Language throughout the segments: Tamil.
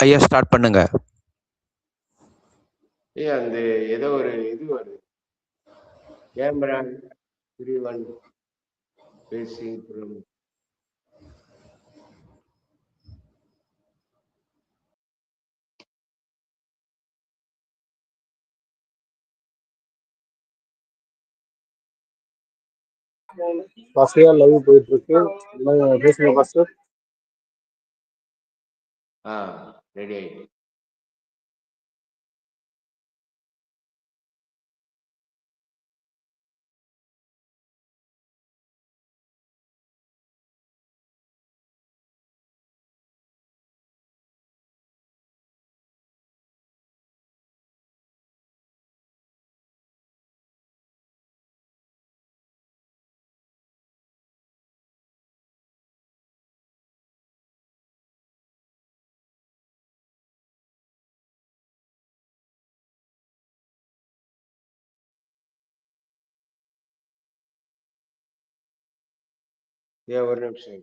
ஐயா ஸ்டார்ட் பண்ணுங்க. ஏ அந்த ஏதோ ஒரு இது வருது. கேமரா பேசிங் ஃப்ரம் பஸ்ஸையா லைவ் போயிட்டு இருக்கு. பேசுங்க பஸ் ஆ. ready ఏ ఒక నిమిషం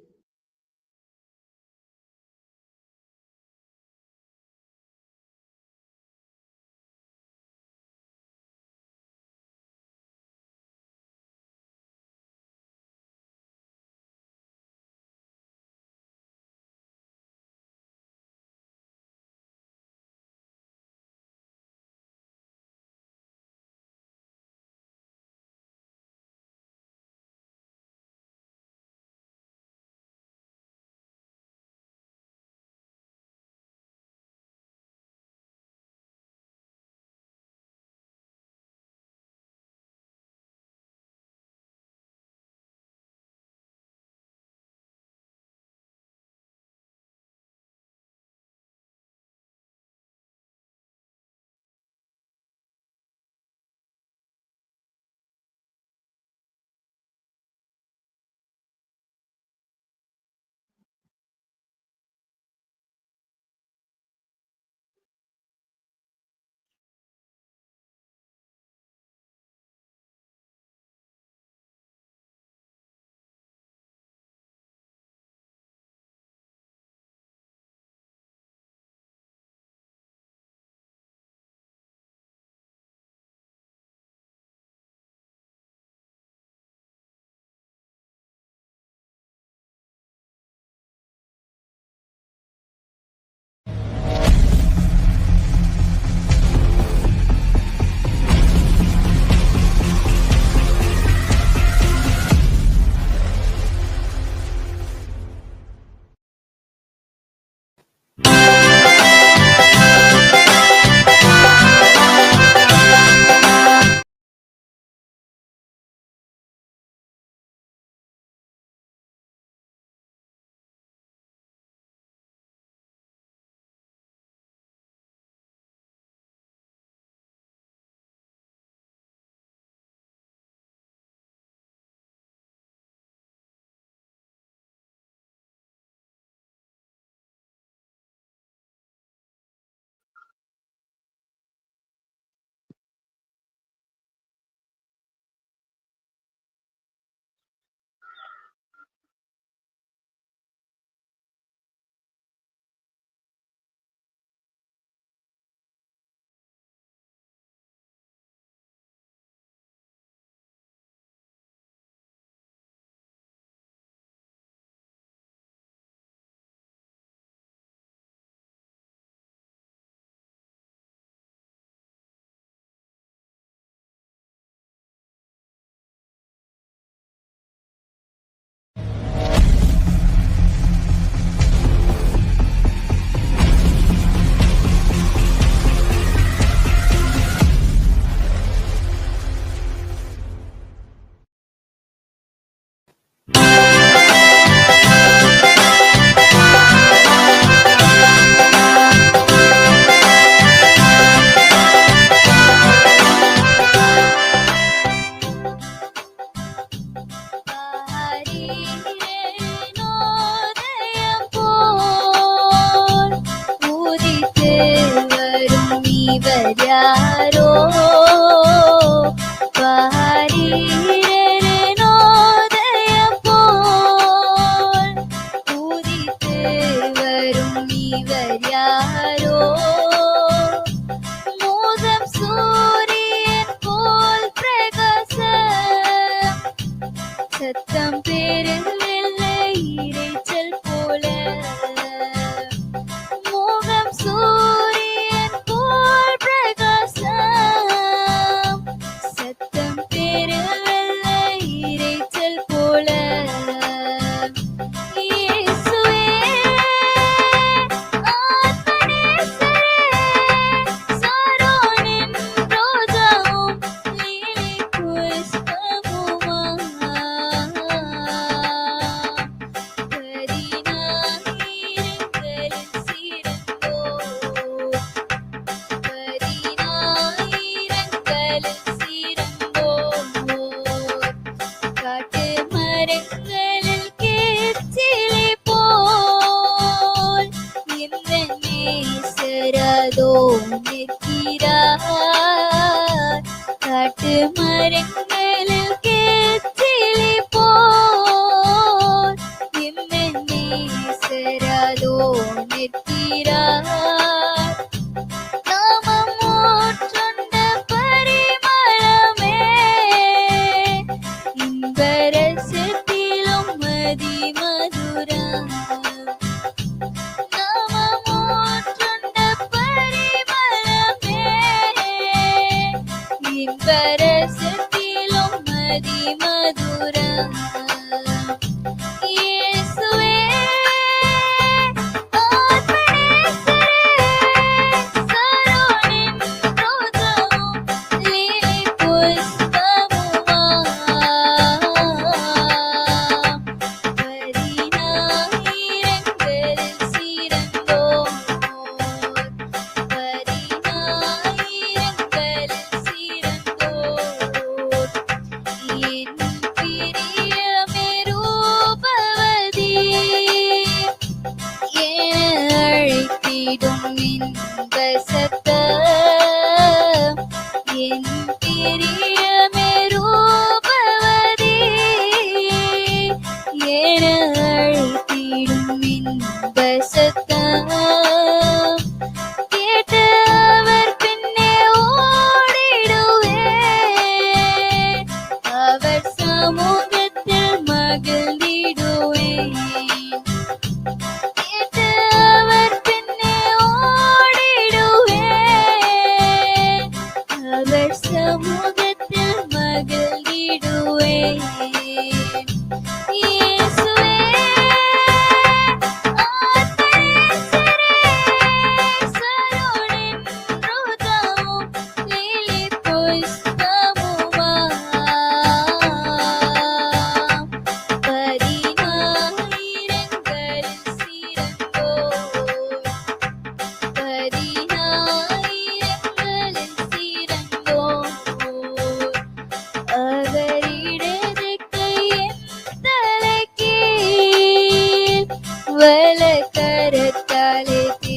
পাহাড়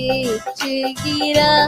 வலக்கரத்தாலே தேற்றுகிறார்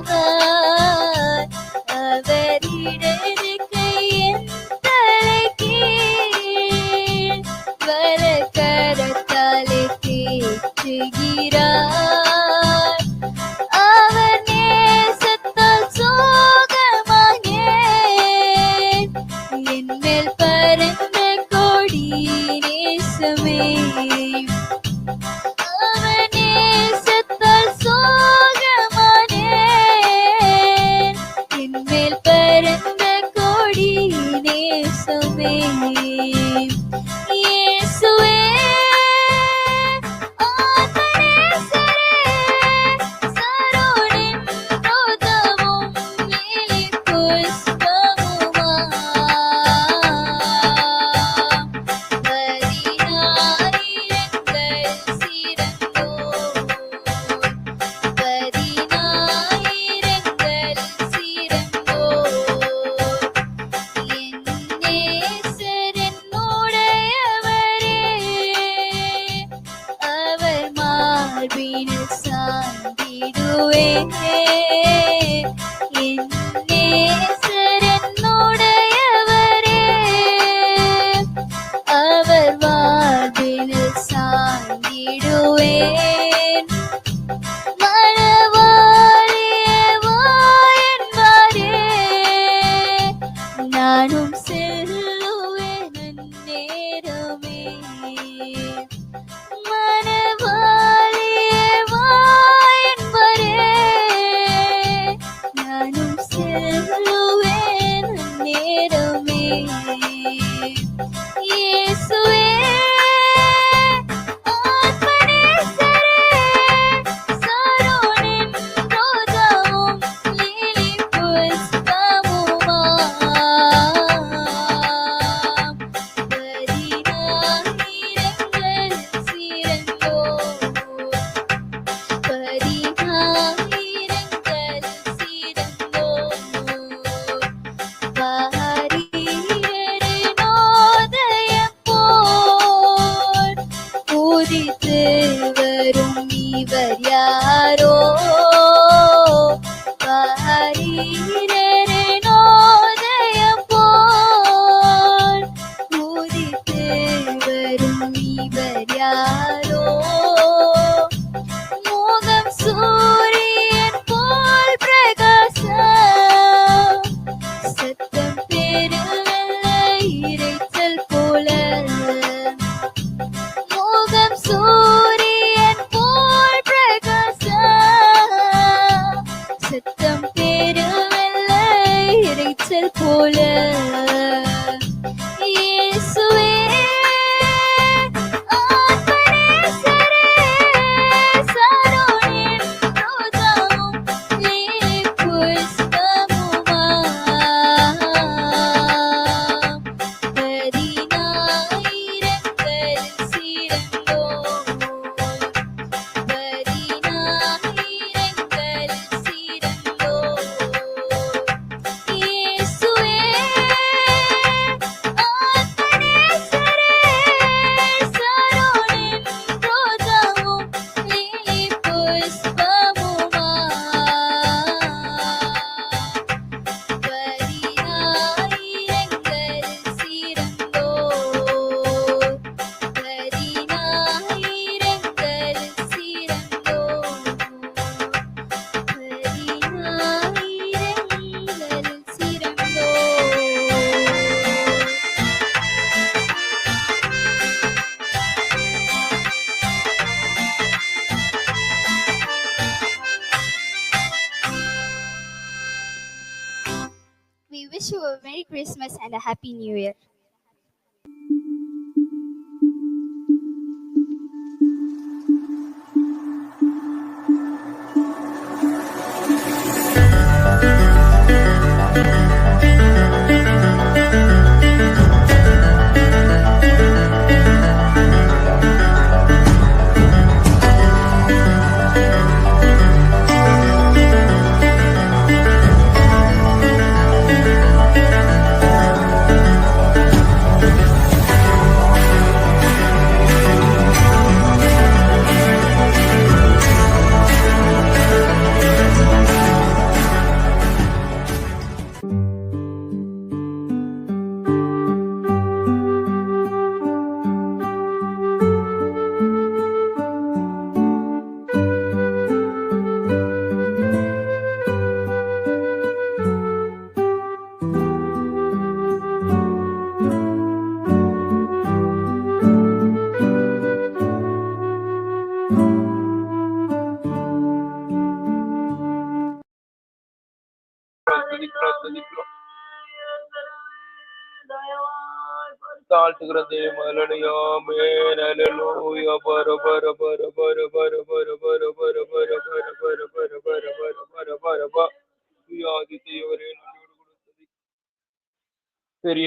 Happy New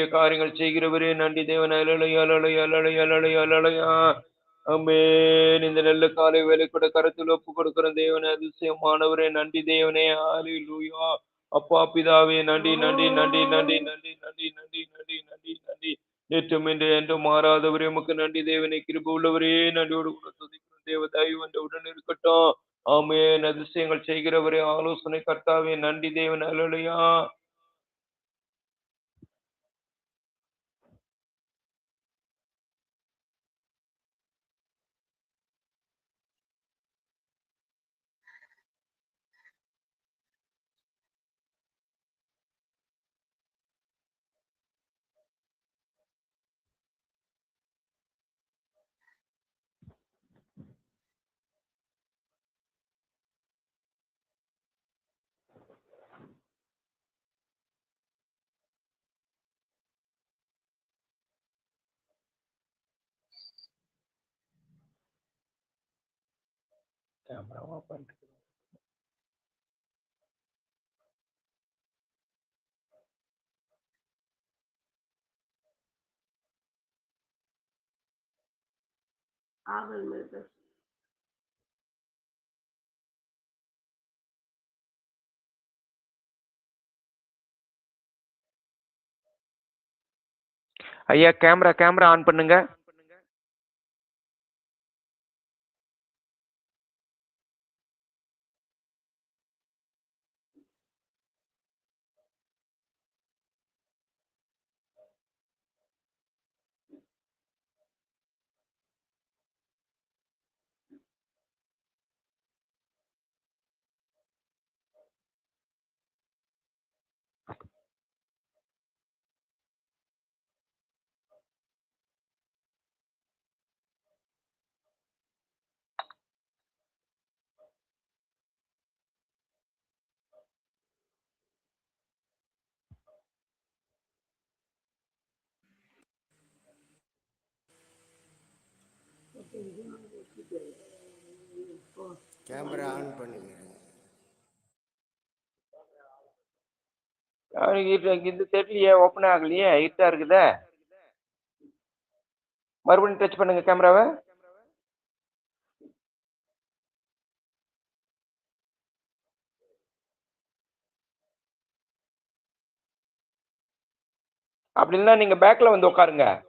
காரியங்கள் செய்கிறவரே நன்றி தேவன். அலலை அலலை அலலை அலலை அலலையா. அமேன் இந்த நல்ல காலை வேலை கூட கருத்தில் ஒப்பு கொடுக்கிற தேவனே அதிசயமானவரே நன்றி தேவனே. ஹalleluya அப்பா பிதாவே நன்றி நன்றி நன்றி நன்றி நன்றி நன்றி நன்றி நன்றி நன்றி நன்றி. நேற்றும் இன்று என்றும் மாறாதவரே உமக்கு நன்றி தேவனே. கிருப உள்ளவரே நன்றியோடு கூட துதிக்கிறோம் தேவ தயவு என்ற உடன் இருக்கட்டும். ஆமே அதிசயங்கள் செய்கிறவரே ஆலோசனை கர்த்தாவே நன்றி தேவன். அலலையா. கேமராவா பண்ணிட்டு ஐயா கேமரா கேமரா ஆன் பண்ணுங்க. கேமரா ஆன் பண்ணுங்க இது- இந்த செட்லயே ஓப்பன் ஆகலையே? இருட்டா இருக்குதே. மறுபடியும் டச் பண்ணுங்க கேமராவை. அப்படி இல்லைன்னா நீங்க பேக்ல வந்து உட்காருங்க.